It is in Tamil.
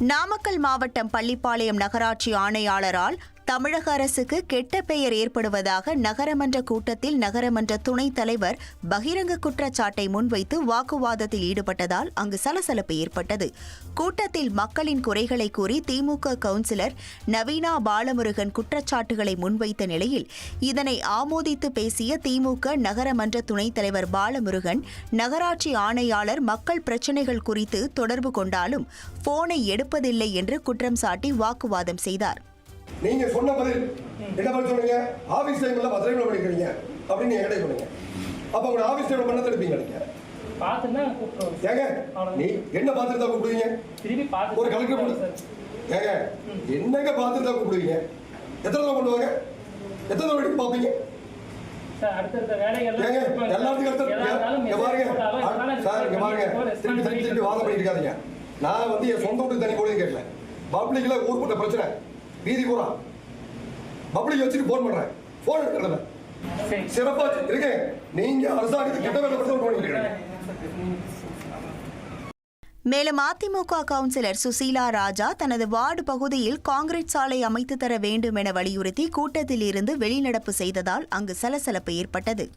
நாமக்கல் மாவட்டம் பள்ளிப்பாளையம் நகராட்சி ஆணையாளரால் தமிழக அரசுக்கு கெட்ட பெயர் ஏற்படுவதாக நகரமன்ற கூட்டத்தில் நகரமன்ற துணைத் தலைவர் பகிரங்க குற்றச்சாட்டை முன்வைத்து வாக்குவாதத்தில் ஈடுபட்டதால் அங்கு சலசலப்பு ஏற்பட்டது. கூட்டத்தில் மக்களின் குறைகளை கூறி திமுக கவுன்சிலர் நவீனா பாலமுருகன் குற்றச்சாட்டுகளை முன்வைத்த நிலையில் இதனை ஆமோதித்து பேசிய திமுக நகரமன்ற துணைத் தலைவர் பாலமுருகன் நகராட்சி ஆணையாளர் மக்கள் பிரச்சினைகள் குறித்து தொடர்பு கொண்டாலும் போனை எடுப்பதில்லை என்று குற்றம் சாட்டி வாக்குவாதம் செய்தார். நீங்க சொன்ன பதில் என்ன பதில் சொன்னீங்க? ஆபீஸ் டைம்ல பத்து டைம்ல படிக்கிறீங்க. அப்படின்னு என்கிட்ட சொன்னீங்க. அப்ப உங்க ஆபீஸ் டைம்ல பண்ண எடுப்பீங்க நீங்க. ஏங்க நீ என்ன பார்த்துட்டு தான் கூப்பிடுவீங்க ஒரு கலெக்டர் ஏங்க என்னங்க பார்த்துட்டு தான் கூப்பிடுவீங்க? எத்தனை தடவை பண்ணுவாங்க எத்தனை தடவை எடுத்து பார்ப்பீங்க? நான் வந்து என் சொந்த வீட்டுக்கு தனி போடுன்னு கேட்கல. பப்ளிக்ல ஊர்பட்ட பிரச்சனை. வீதி பூரா. பப்ளிக் வச்சுட்டு போன் பண்றேன். போன் எடுக்கிறத சரி. சிறப்பா இருக்கேன் நீங்க அரசாங்கத்துக்கு கெட்ட வேலை மேலும் அதிமுக கவுன்சிலர் சுசீலா ராஜா தனது வார்டு பகுதியில் காங்கிரீட் சாலை அமைத்து தர வேண்டும் என வலியுறுத்தி கூட்டத்தில் இருந்து வெளிநடப்பு செய்ததால் அங்கு சலசலப்பு ஏற்பட்டது.